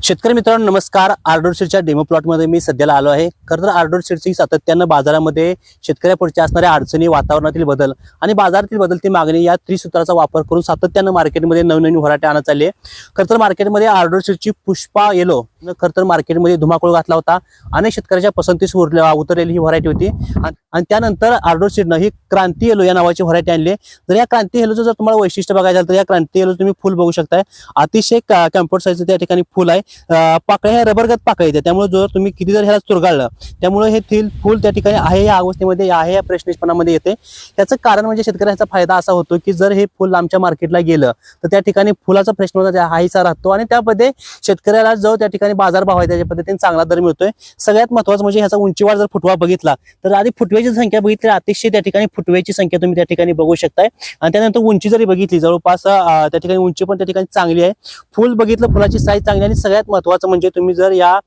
शेतकरी मित्रांनो नमस्कार. आर्डोर सीडच्या डेमो प्लॉटमध्ये मी सध्याला आलो आहे. खरं तर आर्डोर सीडची सातत्यानं बाजारामध्ये शेतकऱ्यापुढच्या असणाऱ्या अडचणी वातावरणातील बदल आणि बाजारातील बदलती मागणी या त्रिसूत्राचा वापर करून सातत्यानं मार्केटमध्ये नवनवीन व्हरायटी आणत चालली आहे. खरं तर मार्केटमध्ये आर्डोर सीडची पुष्पा येलो खरं तर मार्केटमध्ये धुमाकूळ घातला होता. अनेक शेतकऱ्याच्या पसंतीस उरल्या उतरलेली ही व्हरायटी होती. आणि आणि त्यानंतर आर्डोर सीडनं ही क्रांती येलो या नावाची व्हरायटी आणली. जर या क्रांती येलोचं जर तुम्हाला वैशिष्ट्य बघायचं झालं तर या क्रांती येलो तुम्ही फुल बघू शकताय. अतिशय कॅम्पोर्ट साईजचं त्या ठिकाणी फुल आहे. अं, पाकळ्या ह्या रबरगत पाकळ्या येते त्यामुळे जर तुम्ही किती जर ह्याला चुरगाळलं त्यामुळे हे थिल फुल त्या ठिकाणी आहे या अवस्थेमध्ये आहे या फ्रेशनेसपणामध्ये येते. त्याचं कारण म्हणजे शेतकऱ्याचा फायदा असा होतो की जर हे फुल आमच्या मार्केटला गेलं तर त्या ठिकाणी फुलाचा प्रश्न हायचा राहतो आणि त्यामध्ये शेतकऱ्याला जो त्या ठिकाणी बाजारभाव आहे त्याच्या पद्धतीने चांगला दर मिळतोय. सगळ्यात महत्वाचं म्हणजे ह्याचा उंचीवाढ जर फुटवा बघितला तर आधी फुटव्याची संख्या बघितली अतिशय त्या ठिकाणी फुटव्याची संख्या तुम्ही त्या ठिकाणी बघू शकताय. आणि त्यानंतर उंची जरी बघितली जवळपास त्या ठिकाणी उंची पण त्या ठिकाणी चांगली आहे. फुल बघितलं फुलाची साईज चांगली आणि सगळ्यात महत्वाचं म्हणजे तुम्ही जर या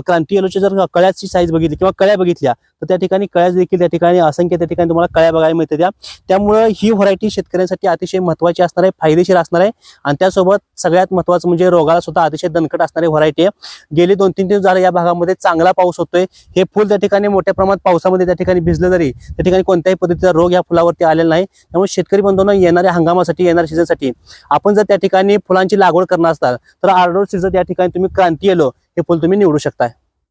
क्रांती येलोच्या जर कळ्याची साईज बघितली किंवा कळ्या बघितल्या तर त्या ठिकाणी कळ्याच देखील त्या ठिकाणी असंख्य त्या ठिकाणी तुम्हाला कळ्या बघायला मिळते त्या त्यामुळं ही व्हरायटी शेतकऱ्यांसाठी अतिशय महत्वाची असणार आहे फायदेशीर असणार आहे. आणि त्यासोबत सगळ्यात महत्वाचं म्हणजे रोगाला सुद्धा अतिशय दणकट असणारी व्हरायटी आहे. गेली दोन तीन दिवस झाले या भागामध्ये चांगला पाऊस होतोय. हे फुल त्या ठिकाणी मोठ्या प्रमाणात पावसामध्ये त्या ठिकाणी भिजलं जरी त्या ठिकाणी कोणत्याही पद्धतीचा रोग या फुलावरती आलेला नाही. त्यामुळे शेतकरी बंधूंना येणाऱ्या हंगामासाठी येणाऱ्या सीझनसाठी आपण जर त्या ठिकाणी फुलांची लागवड करणार असाल तर आर्डोर सीझन त्या ठिकाणी तुम्ही क्रांती येलो हे फुल तुम्ही निवडू शकताय.